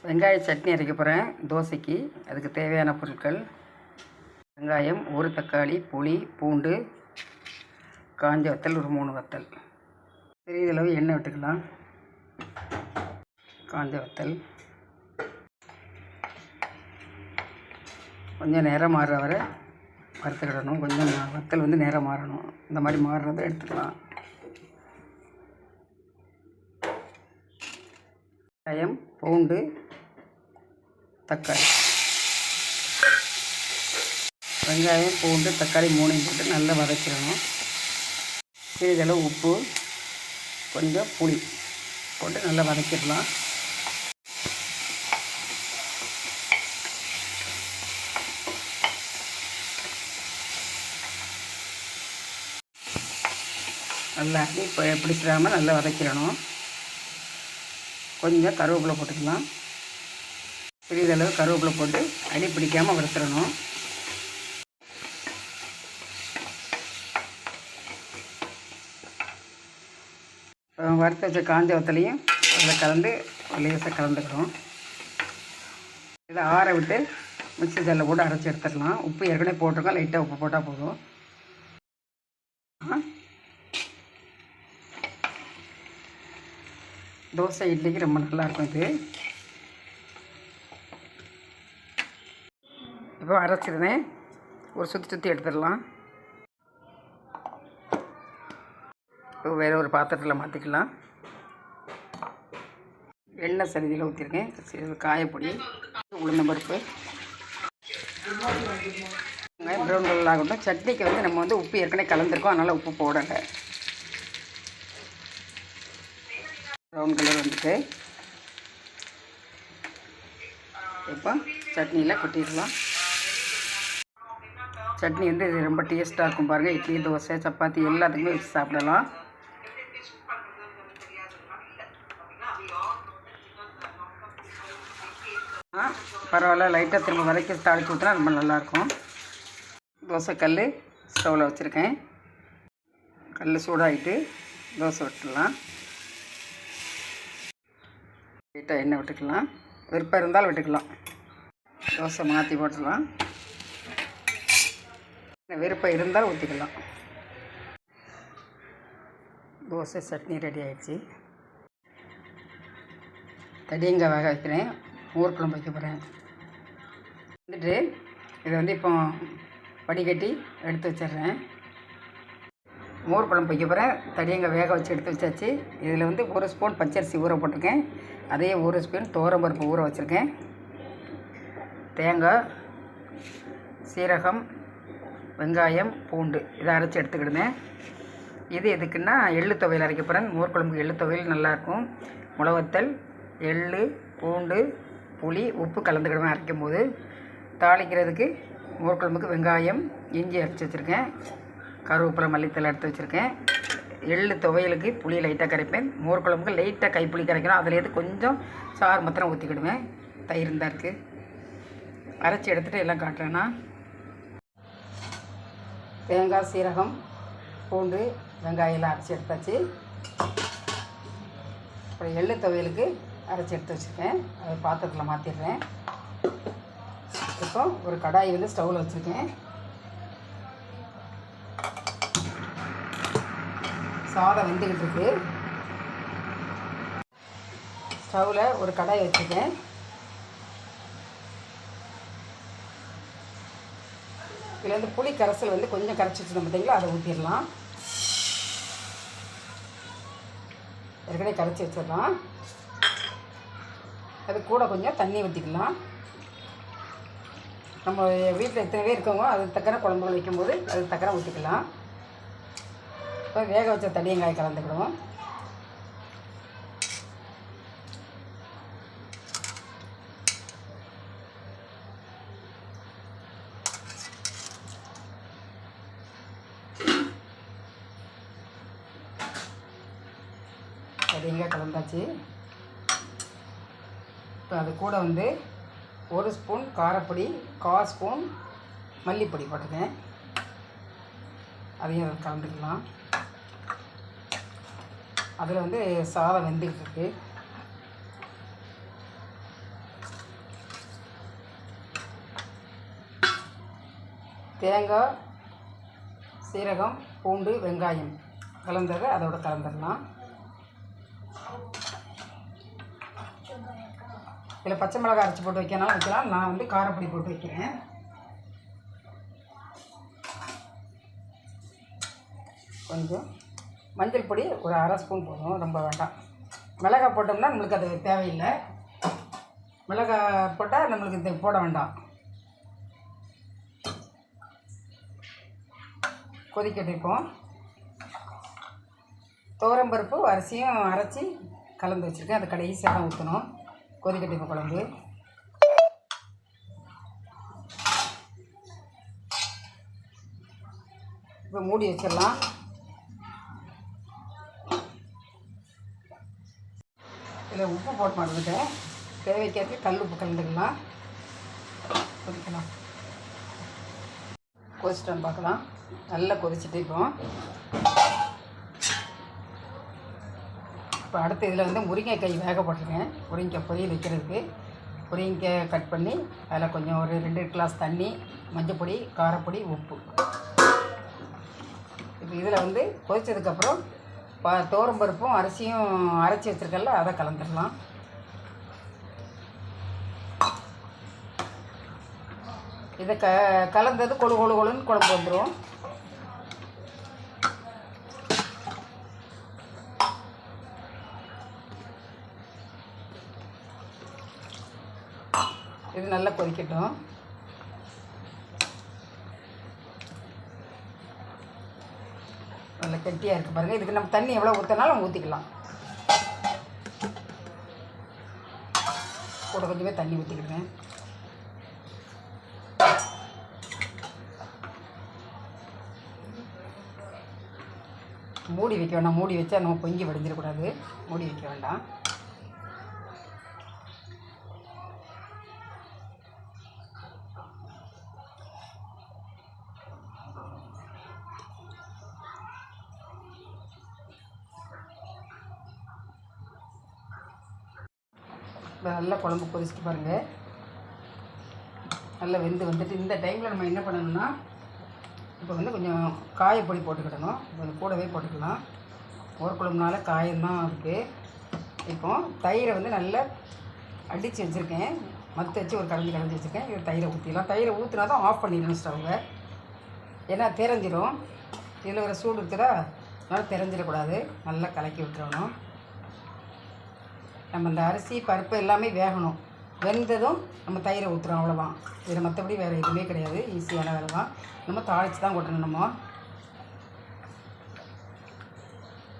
வெங்காய சட்னி அரைக்க போகிறேன் தோசைக்கு அதுக்கு தேவையான பொருட்கள் வெங்காயம் ஒரு தக்காளி புளி பூண்டு காஞ்ச வத்தல் ஒரு மூணு வத்தல். சிறிதளவு எண்ணெய் விட்டுக்கலாம். காஞ்ச வத்தல். கொஞ்சம் நேரம் மாறுற வரை வறுத்துக்கிடணும். கொஞ்சம் வத்தல் வந்து நேரம் மாறணும். இந்த மாதிரி மாறுறதை எடுத்துக்கலாம். வெங்காயம் பூண்டு தக்காளி. வெங்காயம் பூண்டு தக்காளி மூணையும் போட்டு நல்லா வதக்கிடணும். சிறிதளவு உப்பு கொஞ்சம் புளி போட்டு நல்லா வதக்கிடலாம். நல்லா இப்போ பிடிச்சிடாமல் நல்லா வதக்கிடணும். கொஞ்சம் கருவேப்பிலை போட்டுக்கலாம். சிறிதளவு கருவேப்பிலை போட்டு அடி பிடிக்காமல் வறுத்துடணும். வறுத்து வச்ச காஞ்ச வத்தலையும் அதில் கலந்து லேசாக கலந்துக்கிறோம். இதை ஆற விட்டு மிக்சி ஜாரில் போட்டு அரைச்சி எடுத்துடலாம். உப்பு ஏற்கனவே போட்டிருக்கோம். லைட்டாக உப்பு போட்டால் போதும். தோசை இட்லிக்கு ரொம்ப நல்லாயிருக்கும் இது. இப்போ அரைச்சிருந்தேன். ஒரு சுற்றி சுற்றி எடுத்துடலாம். இப்போ வேறு ஒரு பாத்திரத்தில் மாற்றிக்கலாம் எண்ணெய் சரிதியில் ஊற்றிருக்கேன் சிறிது காயப்பொடி உளுந்தம்பருப்பு ப்ரௌன் கலர் ஆகட்டும். சட்னிக்கு வந்து நம்ம வந்து உப்பு ஏற்கனவே கலந்துருக்கோம். அதனால் உப்பு போடலை. ப்ரௌன் கலர் வந்துட்டு. இப்போ சட்னியில் கொட்டிடலாம். சட்னி வந்து இது ரொம்ப டேஸ்ட்டாக இருக்கும் பாருங்கள் இட்லி தோசை சப்பாத்தி எல்லாத்துக்குமே வச்சு சாப்பிடலாம். பரவாயில்ல. லைட்டாக திரும்ப வதக்கி தாளிச்சு ஊற்றினா ரொம்ப நல்லாயிருக்கும். தோசை கல் ஸ்டவ்வில் வச்சுருக்கேன். கல் சூடாகிட்டு தோசை விட்டுடலாம் லைட்டாக எண்ணெய் விட்டுக்கலாம். விருப்பம் இருந்தால் விட்டுக்கலாம். தோசை மாற்றி போட்டுடலாம் விருப்பம் இருந்தால் ஊற்றிக்கலாம் தோசை சட்னி ரெடி ஆகிடுச்சி தடியங்காய் வேக வைக்கிறேன். மோர் குழம்பு வைக்க போகிறேன் வந்துட்டு இதை வந்து இப்போ வடிகட்டி எடுத்து வச்சிடுறேன். மோர் குழம்பு வைக்க போகிறேன் தடியங்காய் வேக வச்சு எடுத்து வச்சாச்சு. இதில் வந்து ஒரு ஸ்பூன் பச்சரிசி ஊற போட்டிருக்கேன். அதே ஒரு ஸ்பூன் துவரம்பருப்பு ஊற வச்சுருக்கேன். தேங்காய் சீரகம் வெங்காயம் பூண்டு இதை அரைச்சி எடுத்துக்கிடுங்க. இது எதுக்குன்னா எள்ளு துவையல் அரைக்க போகிறேன் மோர் குழம்புக்கு எள்ளு துவையல் நல்லாயிருக்கும். முளவத்தல் எள்ளு பூண்டு புளி உப்பு கலந்துக்கிடுவேன் அரைக்கும் போது தாளிக்கிறதுக்கு மோர்க்குழம்புக்கு வெங்காயம் இஞ்சி அரைச்சி வச்சுருக்கேன். கருவேப்பிலை மல்லித்தலை எடுத்து வச்சுருக்கேன். எள்ளு துவையலுக்கு புளி லைட்டாக கரைப்பேன். மோர் குழம்புக்கு லைட்டாக கைப்புளி கரைக்கணும். அதுலேருந்து கொஞ்சம் சாறு மாத்திரம் ஊற்றிக்கிடுவேன் தயிர் தான் இருக்குது அரைச்சி எடுத்துகிட்டு எல்லாம் காட்டுறேன்னா. தேங்காய் சீரகம் பூண்டு வெங்காயம்லாம் அரைச்சி எடுத்தாச்சு. அப்புறம் எள்ளு துவையலுக்கு அரைச்சி எடுத்து வச்சுருக்கேன். அதை பாத்திரத்தில் மாற்றிடுறேன் இப்போ ஒரு கடாய் வந்து ஸ்டவ்வில் வச்சுருக்கேன். சாதம் வெந்துக்கிட்டு இருக்கு ஸ்டவ்வில் ஒரு கடாய் வச்சுருக்கேன். இதில் வந்து புளி கரைசல் வந்து கொஞ்சம் கரைச்சி வச்சுருந்தோம் பார்த்தீங்களா அதை ஊற்றிடலாம் ஏற்கனவே கரைச்சி வச்சிடலாம். அது கூட கொஞ்சம் தண்ணி ஊற்றிக்கலாம் நம்ம வீட்டில் எத்தனை பேர் இருக்கவங்க அதுக்கு தக்கன குழம்புகள் வைக்கும்போது அதுக்கு தக்கன ஊற்றிக்கலாம் இப்போ வேக வச்ச தடியங்காய் கலந்துக்கிடுவோம். தடியங்காய் கலந்தாச்சு. இப்போ அது கூட வந்து ஒரு ஸ்பூன் காரப்பொடி கால் ஸ்பூன் மல்லிப்பொடி போட்டுக்கேன் அதையும் கலந்துக்கலாம். அதில் வந்து சாதம் வெந்துக்கிட்டு தேங்காய் சீரகம் பூண்டு வெங்காயம் கலந்ததை அதோட கலந்துடலாம் இதில் பச்சை மிளகாய் அரைச்சி போட்டு வைக்கனாலும் வைக்கலாம். நான் வந்து காரப்பொடி போட்டு வைக்கிறேன். கொஞ்சம் மஞ்சள் பொடி ஒரு அரை ஸ்பூன் போதும். ரொம்ப வேண்டாம். மிளகாய் போட்டோம்னா நம்மளுக்கு அது தேவையில்லை. மிளகாய் போட்டால் நம்மளுக்கு இது போட வேண்டாம். கொதிக்கட்டிருப்போம் துவரம்பருப்பு அரிசியும் அரைச்சி கலந்து வச்சுருக்கேன். அது கடைசியாக தான் ஊற்றணும். கொதிக்கட்டு குழம்பு. இப்போ மூடி வச்சிடலாம். இதில் உப்பு போட்டு மாட்டேன் தேவைக்கேற்ற கல் உப்பு கலந்துக்கலாம். கொதிக்கலாம். கொதிச்சிட்டோம் பார்க்கலாம். நல்லா கொதிச்சுட்டு இப்போ. இப்போ அடுத்து இதில் வந்து முருங்கைக்காய் வேக போட்டிருக்கேன். முருங்கைக்காய் பொரியல் வைக்கிறதுக்கு. முருங்கைக்காய் கட் பண்ணி அதில் கொஞ்சம் ஒரு ரெண்டு கிளாஸ் தண்ணி மஞ்சப்பொடி காரப்பொடி உப்பு. இப்போ இதில் வந்து கொதித்ததுக்கப்புறம் ப பருப்பும் அரிசியும் அரைச்சி வச்சுருக்கல அதை கலந்துடலாம் இதை க கலந்தது கொழு கொழு கொழுன்னு குழம்பு வந்துடும் இது நல்லா கொதிக்கட்டும். நல்லா கெட்டியாக இருக்குது பாருங்கள் இதுக்கு நம்ம தண்ணி எவ்வளோ ஊற்றினாலும் ஊற்றிக்கலாம் கூட கொஞ்சமே தண்ணி ஊற்றிக்கிடுவேன் மூடி வைக்க வேண்டாம். மூடி வச்சா நம்ம பொங்கி வடிஞ்சிடக்கூடாது. மூடி வைக்க வேண்டாம். நல்லா குழம்பு கொதிச்சுட்டு பாருங்கள் நல்லா வெந்து வந்துட்டு இந்த டைமில் நம்ம என்ன பண்ணணும்னா இப்போ வந்து கொஞ்சம் காயப்பொடி போட்டுக்கிடணும். கொஞ்சம் கூடவே போட்டுக்கலாம். ஒரு குழம்புனால காயம்தான் இருக்குது இப்போ தயிரை வந்து நல்லா அடித்து வச்சுருக்கேன். மற்ற வச்சு ஒரு கலந்து கலந்து வச்சுருக்கேன். இது தயிரை ஊற்றிடலாம் தயிரை ஊற்றினா தான் ஆஃப் பண்ணிடணும் ஸ்டவ்வை ஏன்னா தெரிஞ்சிடும் இதில் ஒரு சூடு இருக்குதா? அதனால் தெரிஞ்சிடக்கூடாது. நல்லா கலக்கி விட்டுறணும். நம்ம இந்த அரிசி பருப்பு எல்லாமே வேகணும். வெந்ததும் நம்ம தயிரை ஊற்றுறோம் அவ்வளோதான் இதில் மற்றபடி வேறு எதுவுமே கிடையாது. ஈஸியான வேலை தான் நம்ம தாளித்து தான் கொட்டணும் நம்ம.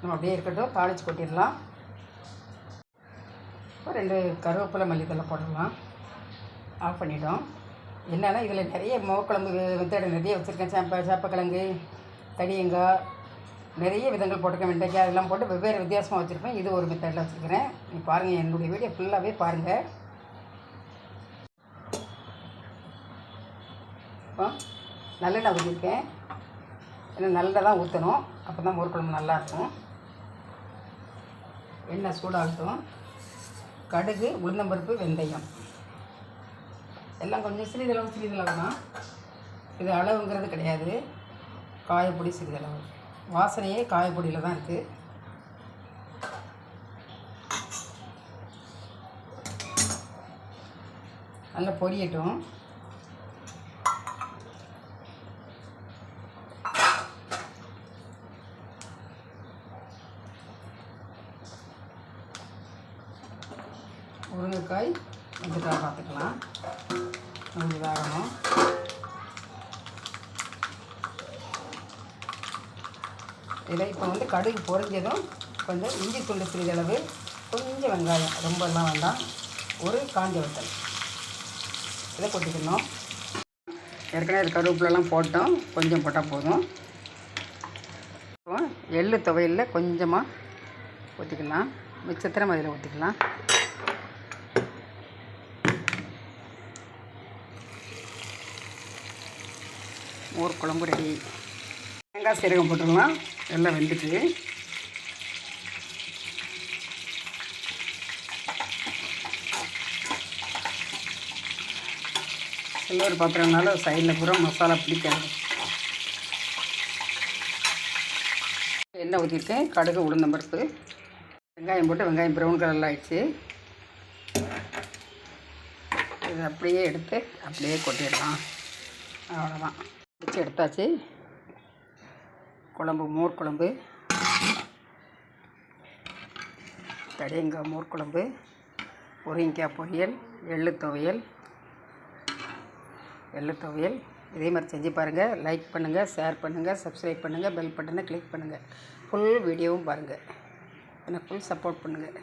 நம்ம அப்படியே இருக்கட்டும். தாளித்து கொட்டிடலாம். இப்போ ரெண்டு கருவேப்பிலை மல்லித்தலை போடலாம். ஆஃப் பண்ணிட்டோம். என்னென்னா இதில் நிறைய மோக்குழம்பு மெத்தடு நிறைய வச்சுருக்கேன். சேப்ப சேப்பக்கிழங்கு தடியங்காய் நிறைய விதங்கள் போட்டிருக்கேன். வெண்டைக்காய் அதெல்லாம் போட்டு வெவ்வேறு வித்தியாசமாக வச்சுருப்பேன். இது ஒரு மெத்தடில் வச்சுருக்கிறேன். நீ பாருங்கள் என்னுடைய வீடியோ ஃபுல்லாகவே பாருங்கள் இப்போ நல்லெண்ணெய் ஊற்றிருக்கேன் ஏன்னா நல்லெண்ணெய் தான் ஊற்றணும் அப்போ தான் மோர் குழம்பு நல்லாயிருக்கும் எண்ணெய் சூடாகட்டும். கடுகு உளுந்தம்பருப்பு வெந்தயம். எல்லாம் கொஞ்சம் சிறிதளவு சிறிதளவு தான் இது அளவுங்கிறது கிடையாது. காயப்பொடி சிறிதளவு. வாசனையே காயப்பொடியில் தான் இருக்குது நல்லா பொரியட்டும். முருங்கைக்காய் வந்துட்டா பார்த்துக்கலாம். கொஞ்சம் வேகணும். இதில் இப்போ வந்து கடுகு பொறிஞ்சதும் கொஞ்சம் இஞ்சி துண்டு சிறிதளவு கொஞ்சம் வெங்காயம் ரொம்பலாம் வேண்டாம். ஒரு காஞ்ச வத்தல். இதை கொட்டிக்கணும். ஏற்கனவே இது கருவேப்பிலலாம் போட்டோம். கொஞ்சம் போட்டால் போதும். இப்போ எள்ளு துவையலில் கொஞ்சமாக ஊற்றிக்கலாம் மிச்சத்திரம் அதில் ஊற்றிக்கலாம் மோர் குழம்பு ரெடி. தேங்காய் சீரகம் போட்டுடலாம். எல்லாம் வெந்துட்டு. சில்வர் பாத்திரம்னால சைடில் பூரா மசாலா பிடிக்காது. எண்ணெய் ஊற்றிருக்கேன் கடுகு உளுந்தம்பருப்பு வெங்காயம் போட்டு வெங்காயம் ப்ரௌன் கலரில் ஆயிடுச்சு. இதை அப்படியே எடுத்து அப்படியே கொட்டிடலாம். அவ்வளோதான் வச்சு எடுத்தாச்சு. குழம்பு மோர் குழம்பு. தடியங்காய் மோர் குழம்பு. முருங்கைக்காய் பொரியல் எள்ளு துவையல். எள்ளு துவையல். இதே மாதிரி செஞ்சு பாருங்கள் லைக் பண்ணுங்கள் ஷேர் பண்ணுங்கள் சப்ஸ்கிரைப் பண்ணுங்கள் பெல் பட்டனை கிளிக் பண்ணுங்கள் ஃபுல் வீடியோவும் பாருங்கள் எனக்கு ஃபுல் சப்போர்ட் பண்ணுங்கள்